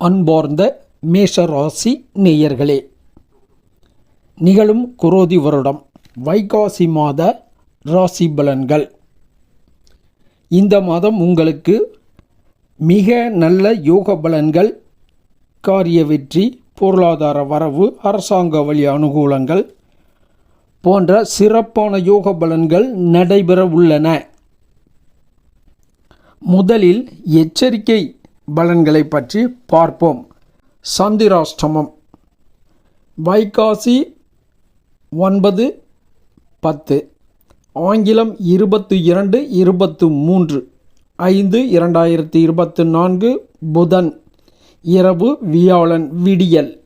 அன்பார்ந்த மேஷராசி நேயர்களே நிகழும் குரோதி வருடம் வைகாசி மாத ராசி பலன்கள். இந்த மாதம் உங்களுக்கு மிக நல்ல யோக பலன்கள் காரிய வெற்றி பொருளாதார வரவு அரசாங்க வழி அனுகூலங்கள் போன்ற சிறப்பான யோக பலன்கள் நடைபெற உள்ளன. முதலில் எச்சரிக்கை பலன்களை பற்றி பார்ப்போம். சந்திராஷ்டமம். வைகாசி ஒன்பது பத்து. ஆங்கிலம் இருபத்து இரண்டு இருபத்து மூன்று. ஐந்து இரண்டாயிரத்தி இருபத்து நான்கு புதன். இரவு வியாழன் விடியல்.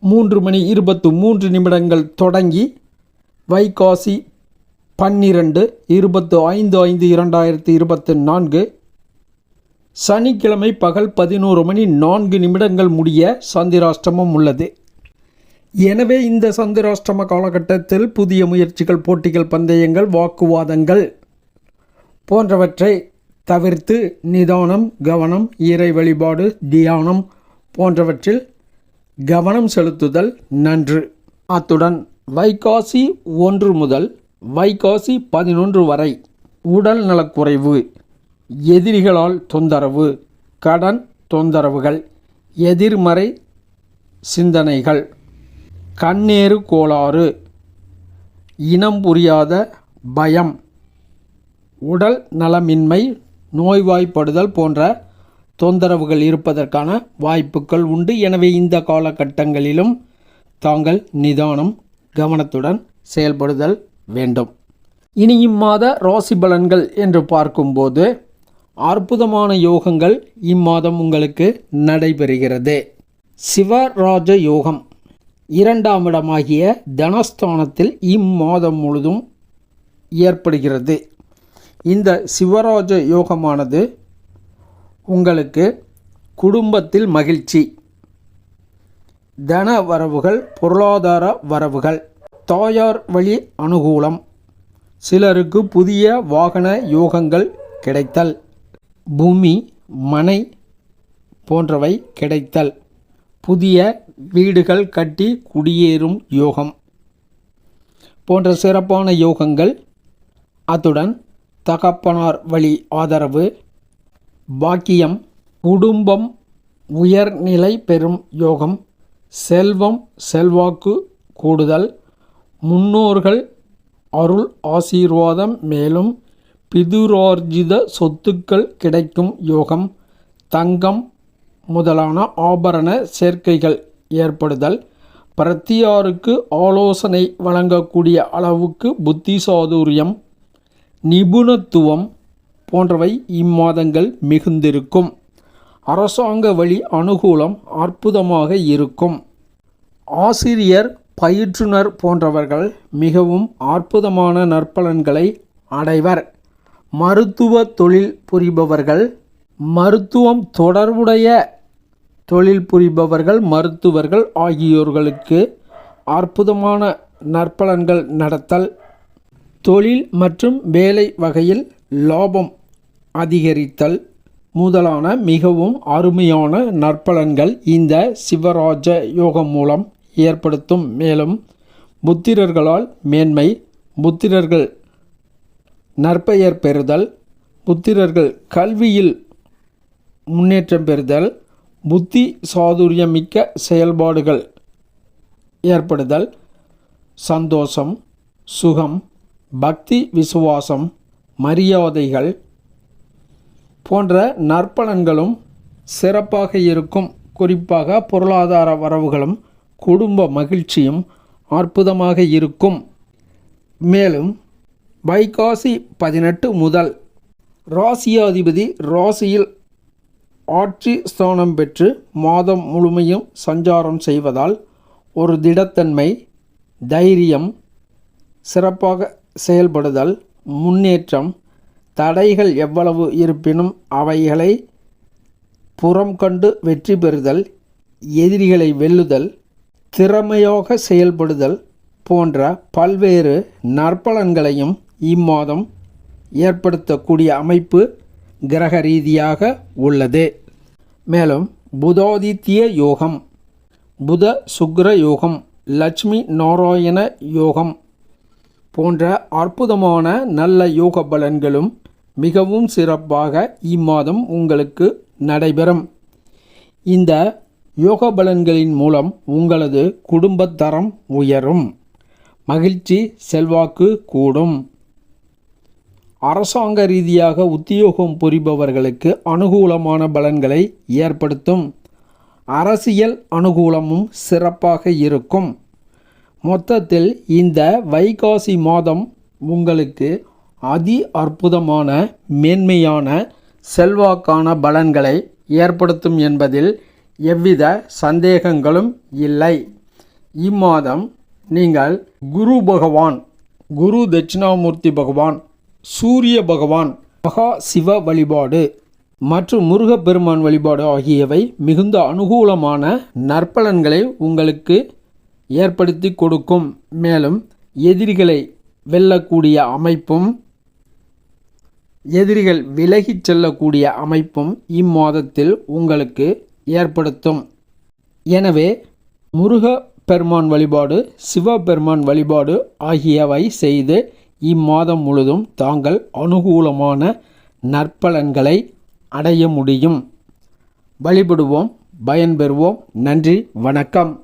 மூன்று மணி இருபத்து மூன்று நிமிடங்கள் தொடங்கி வைகாசி பன்னிரண்டு இருபத்து ஐந்து ஐந்து இரண்டாயிரத்தி இருபத்து நான்கு சனிக்கிழமை பகல் பதினோரு மணி நான்கு நிமிடங்கள் முடிய சந்திராஷ்டமம் உள்ளது. எனவே இந்த சந்திராஷ்டம காலகட்டத்தில் புதிய முயற்சிகள் போட்டிகள் பந்தயங்கள் வாக்குவாதங்கள் போன்றவற்றை தவிர்த்து நிதானம் கவனம் இறை வழிபாடு தியானம் போன்றவற்றில் கவனம் செலுத்துதல் நன்று. அத்துடன் வைகாசி ஒன்று முதல் வைகாசி பதினொன்று வரை உடல் நலக்குறைவு எதிரிகளால் தொந்தரவு கடன் தொந்தரவுகள் எதிர்மறை சிந்தனைகள் கண்ணேறு கோளாறு இனம் புரியாத பயம் உடல் நலமின்மை நோய்வாய்ப்படுதல் போன்ற தொந்தரவுகள் இருப்பதற்கான வாய்ப்புகள் உண்டு. எனவே இந்த காலகட்டங்களிலும் தாங்கள் நிதானம் கவனத்துடன் செயல்படுதல் வேண்டும். இனி இம்மாத ராசி பலன்கள் என்று பார்க்கும்போது அற்புதமான யோகங்கள் இம்மாதம் உங்களுக்கு நடைபெறுகிறது. சிவராஜ யோகம் இரண்டாம் இடமாகிய தனஸ்தானத்தில் இம்மாதம் முழுதும் ஏற்படுகிறது. இந்த சிவராஜ யோகமானது உங்களுக்கு குடும்பத்தில் மகிழ்ச்சி தன வரவுகள் பொருளாதார வரவுகள் தாயார் வழி அனுகூலம் சிலருக்கு புதிய வாகன யோகங்கள் கிடைத்தல் பூமி மனை போன்றவை கிடைத்தல். புதிய வீடுகள் கட்டி குடியேறும் யோகம் போன்ற சிறப்பான யோகங்கள். அத்துடன் தகப்பனார் வழி ஆதரவு பாக்கியம் குடும்பம் உயர்நிலை பெறும் யோகம் செல்வம் செல்வாக்கு கூடுதல் முன்னோர்கள் அருள் ஆசீர்வாதம் மேலும் பிதுரார்ஜித சொத்துக்கள் கிடைக்கும் யோகம் தங்கம் முதலான ஆபரண சேர்க்கைகள் ஏற்படுதல் பிரத்தியாருக்கு ஆலோசனை வழங்கக்கூடிய அளவுக்கு புத்தி சாதுரியம் நிபுணத்துவம் போன்றவை இம்மாதங்கள் மிகுந்திருக்கும். அரசாங்க வழி அனுகூலம் அற்புதமாக இருக்கும். ஆசிரியர் பயிற்றுனர் போன்றவர்கள் மிகவும் அற்புதமான நற்பலன்களை அடைவர். மருத்துவ தொழில் புரிபவர்கள் மருத்துவம் தொடர்புடைய தொழில் புரிபவர்கள் மருத்துவர்கள் ஆகியோர்களுக்கு அற்புதமான நற்பலன்கள் நடத்தல் தொழில் மற்றும் வேலை வகையில் லாபம் அதிகரித்தல் முதலான மிகவும் அருமையான நற்பலன்கள் இந்த சிவராஜ யோகம் மூலம் ஏற்படுத்தும். மேலும் புத்திரர்களால் மேன்மை புத்திரர்கள் நற்பெயர் பெறுதல் புத்திரர்கள் கல்வியில் முன்னேற்றம் பெறுதல் புத்தி சாதுரியமிக்க செயல்பாடுகள் ஏற்படுதல் சந்தோஷம் சுகம் பக்தி விசுவாசம் மரியாதைகள் போன்ற நற்பலன்களும் சிறப்பாக இருக்கும். குறிப்பாக பொருளாதார வரவுகளும் குடும்ப மகிழ்ச்சியும் அற்புதமாக இருக்கும். மேலும் வைகாசி பதினெட்டு முதல் ராசியாதிபதி ராசியில் ஆட்சி ஸ்தானம் பெற்று மாதம் முழுமையும் சஞ்சாரம் செய்வதால் ஒரு திடத்தன்மை தைரியம் சிறப்பாக செயல்படுதல் முன்னேற்றம் தடைகள் எவ்வளவு இருப்பினும் அவைகளை புறம் கண்டு வெற்றி பெறுதல் எதிரிகளை வெல்லுதல் திறமையாக செயல்படுதல் போன்ற பல்வேறு நற்பலன்களையும் இம்மாதம் ஏற்படுத்தக்கூடிய அமைப்பு கிரக ரீதியாக உள்ளது. மேலும் புதோதித்திய யோகம் புத சுக்ர யோகம் லட்சுமி நாராயண யோகம் போன்ற அற்புதமான நல்ல யோக பலன்களும் மிகவும் சிறப்பாக இம்மாதம் உங்களுக்கு நடைபெறும். இந்த யோக பலன்களின் மூலம் உங்களது குடும்பத்தரம் உயரும். மகிழ்ச்சி செல்வாக்கு கூடும். அரசாங்க ரீதியாக உத்தியோகம் புரிபவர்களுக்கு அனுகூலமான பலன்களை ஏற்படுத்தும். அரசியல் அனுகூலமும் சிறப்பாக இருக்கும். மொத்தத்தில் இந்த வைகாசி மாதம் உங்களுக்கு அதி அற்புதமான மேன்மையான செல்வாக்கான பலன்களை ஏற்படுத்தும் என்பதில் எவ்வித சந்தேகங்களும் இல்லை. இம்மாதம் நீங்கள் குரு பகவான் குரு தட்சிணாமூர்த்தி பகவான் சூரிய பகவான் மகா சிவ வழிபாடு மற்றும் முருகப்பெருமான் வழிபாடு ஆகியவை மிகுந்த அனுகூலமான நற்பலன்களை உங்களுக்கு ஏற்படுத்தி கொடுக்கும். மேலும் எதிரிகளை வெல்லக்கூடிய அமைப்பும் எதிரிகள் விலகிச் செல்லக்கூடிய அமைப்பும் இம்மாதத்தில் உங்களுக்கு ஏற்படுத்தும். எனவே முருக பெருமான் வழிபாடு சிவபெருமான் வழிபாடு ஆகியவை செய்து இம்மாதம் முழுதும் தாங்கள் அனுகூலமான நற்பலன்களை அடைய முடியும். வழிபடுவோம் பயன்பெறுவோம். நன்றி வணக்கம்.